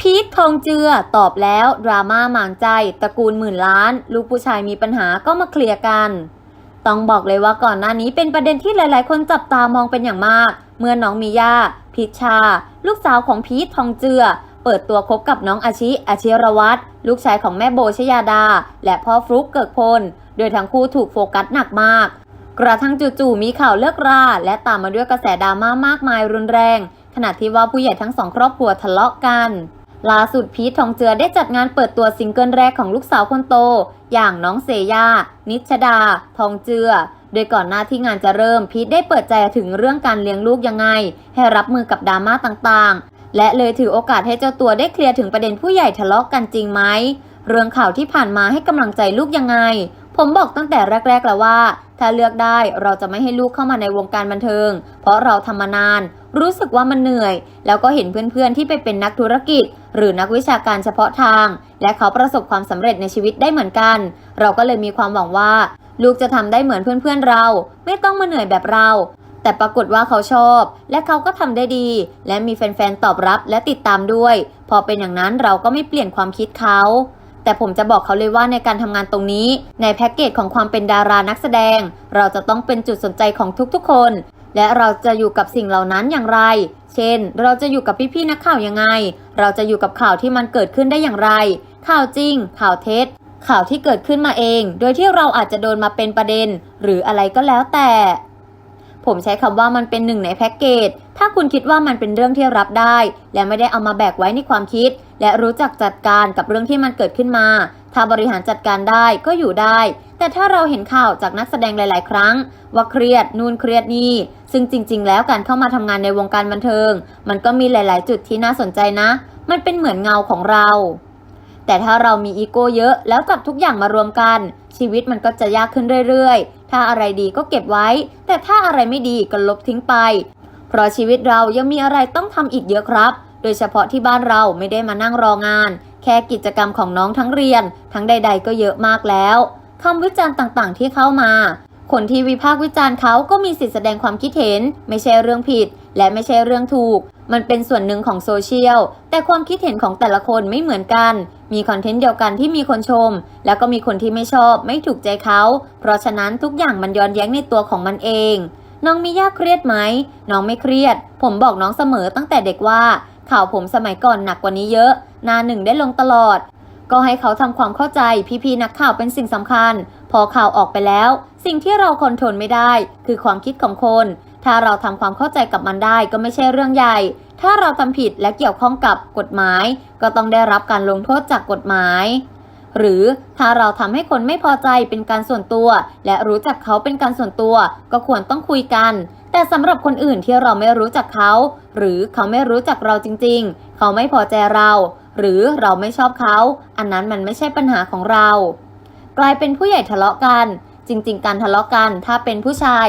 พีททองเจือตอบแล้วดราม่าหมางใจตระกูลหมื่นล้าน ลูกผู้ชายมีปัญหาก็มาเคลียร์กัน ต้องบอกเลยว่าก่อนหน้านี้เป็นประเด็นที่หลาย ๆ คนจับตามองเป็นอย่างมาก เมื่อน้องมีย่าพิชชา ลูกสาวของพีททองเจือ เปิดตัวคบกับน้องอาชิอาชิรวัตรลูกชายของแม่โบชยาดา และพ่อฟลุกเกิกพล โดยทั้งคู่ถูกโฟกัสหนักมาก กระทั่งจู่ๆมีข่าวเลิกรา และตามมาด้วยกระแสดราม่ามากมายรุนแรง ขณะที่ว่าผู้ใหญ่ทั้งสองครอบครัวทะเลาะกัน ล่าสุดพีททองเจือได้จัดงานเปิดตัวซิงเกิลแรกของลูกสาวคนโต อย่างน้องเซย่า นิชดา ทองเจือ โดยก่อนหน้าที่งานจะเริ่มพีทได้เปิดใจถึงเรื่องการเลี้ยงลูกยังไง ให้รับมือกับดราม่าต่างๆ และเลยถือโอกาสให้เจ้าตัวได้เคลียร์ถึงประเด็นผู้ใหญ่ทะเลาะกันจริงไหม เรื่องข่าวที่ผ่านมาให้กำลังใจลูกยังไง ผมบอกตั้งแต่แรก ๆ แล้วว่า ถ้าเลือกได้เราจะไม่ให้ลูกเข้ามาในวงการบันเทิง เพราะเราทำมานาน รู้สึกว่ามันเหนื่อย แล้วก็เห็นเพื่อนๆ ที่ไปเป็นนักธุรกิจ หรือนักวิชาการเฉพาะทาง และเขาประสบความสำเร็จในชีวิตได้เหมือนกัน เราก็เลยมีความหวังว่า ลูกจะทำได้เหมือนเพื่อนๆเรา ไม่ต้องมาเหนื่อยแบบเราแต่ปรากฏว่าเขาชอบ และเขาก็ทำได้ดี และมีแฟนๆ ตอบรับและติดตามด้วย พอเป็นอย่างนั้นเราก็ไม่เปลี่ยนความคิดเขา แต่ผมจะบอกเขาเลยว่าในการทำงานตรงนี้ ในแพ็กเกจของความเป็นดารานักแสดง เราจะต้องเป็นจุดสนใจของทุกๆคน และเราจะอยู่กับสิ่งเหล่านั้นอย่างไร เช่น เราจะอยู่กับพี่ๆนักข่าวยังไง เราจะอยู่กับข่าวที่มันเกิดขึ้นได้อย่างไร ข่าวจริง ข่าวเท็จ ข่าวที่เกิดขึ้นมาเอง โดยที่เราอาจจะโดนมาเป็นประเด็น หรืออะไรก็แล้วแต่ ผมใช้คำว่ามันเป็นหนึ่งในแพ็กเกจถ้าคุณคิดว่ามันเป็นเรื่องที่รับได้ และไม่ได้เอามาแบกไว้ในความคิด และรู้จักจัดการกับเรื่องที่มันเกิดขึ้นมา ถ้าบริหารจัดการได้ก็อยู่ได้ แต่ถ้าเราเห็นข่าวจากนักแสดงหลาย ๆ ครั้ง ว่าเครียดนู่นเครียดนี่ ซึ่งจริง ๆ แล้วการเข้ามาทำงานในวงการบันเทิง มันก็มีหลาย ๆ จุดที่น่าสนใจนะ มันเป็นเหมือนเงาของเรา แต่ถ้าเรามีอีโก้เยอะแล้วจับทุกอย่างมารวมกัน ชีวิตมันก็จะยากขึ้นเรื่อย ๆ ถ้าอะไรดีก็เก็บไว้ แต่ถ้าอะไรไม่ดีก็ลบทิ้งไป เพราะชีวิตเรายังมีอะไรต้องทำอีกเยอะครับ ดยเฉพาะที่บ้านเราไม่ได้มานั่งรองาน แค่กิจกรรมของน้องทั้งเรียน ทั้งใด ๆ ก็เยอะมากแล้วคำวิจารณ์ต่างๆ ที่เข้ามา คนที่วิพากษ์วิจารณ์เขาก็มีสิทธิแสดงความคิดเห็น ไม่ใช่เรื่องผิด และไม่ใช่เรื่องถูก มันเป็นส่วนหนึ่งของโซเชียล แต่ความคิดเห็นของแต่ละคนไม่เหมือนกัน มีคอนเทนต์เดียวกันที่มีคนชม แล้วก็มีคนที่ไม่ชอบ ไม่ถูกใจเขา เพราะฉะนั้นทุกอย่างมันย้อนแย้งในตัวของมันเอง น้องมิย่าเครียดไหม น้องไม่เครียด ผมบอกน้องเสมอตั้งแต่เด็กว่า ข่าวผมสมัยก่อนหนักกว่านี้เยอะ นาหนึ่งได้ลงตลอด ก็ให้เขาทำความเข้าใจพี่ๆนักข่าวเป็นสิ่งสำคัญ พอข่าวออกไปแล้ว สิ่งที่เราคอนโทรลไม่ได้ คือความคิดของคน ถ้าเราทำความเข้าใจกับมันได้ก็ไม่ใช่เรื่องใหญ่ ถ้าเราทำผิดและเกี่ยวข้องกับกฎหมาย ก็ต้องได้รับการลงโทษจากกฎหมายหรือถ้าเราทำให้คนไม่พอใจเป็นการส่วนตัว และรู้จักเขาเป็นการส่วนตัว ก็ควรต้องคุยกัน แต่สำหรับคนอื่นที่เราไม่รู้จักเขา หรือเขาไม่รู้จักเราจริงๆ เขาไม่พอใจเรา หรือเราไม่ชอบเขา อันนั้นมันไม่ใช่ปัญหาของเรา กลายเป็นผู้ใหญ่ทะเลาะกัน จริง ๆ การทะเลาะกันถ้าเป็นผู้ชาย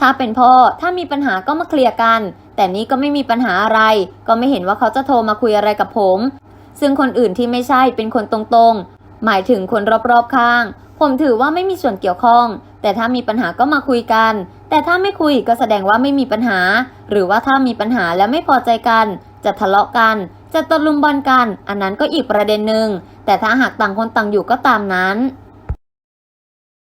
ถ้าเป็นพ่อถ้ามีปัญหาก็มาเคลียร์กัน แต่นี้ก็ไม่มีปัญหาอะไร ก็ไม่เห็นว่าเขาจะโทรมาคุยอะไรกับผม ซึ่งคนอื่นที่ไม่ใช่เป็นคนตรงๆ หมายถึงคนรอบๆข้าง ผมถือว่าไม่มีส่วนเกี่ยวข้อง แต่ถ้ามีปัญหาก็มาคุยกันแต่ถ้าไม่คุยก็แสดงว่าไม่มีปัญหา หรือว่าถ้ามีปัญหาแล้วไม่พอใจกัน จะทะเลาะกัน จะตะลุมบอลกัน อันนั้นก็อีกประเด็นหนึ่งแต่ถ้าหากต่างคนต่างอยู่ก็ตามนั้น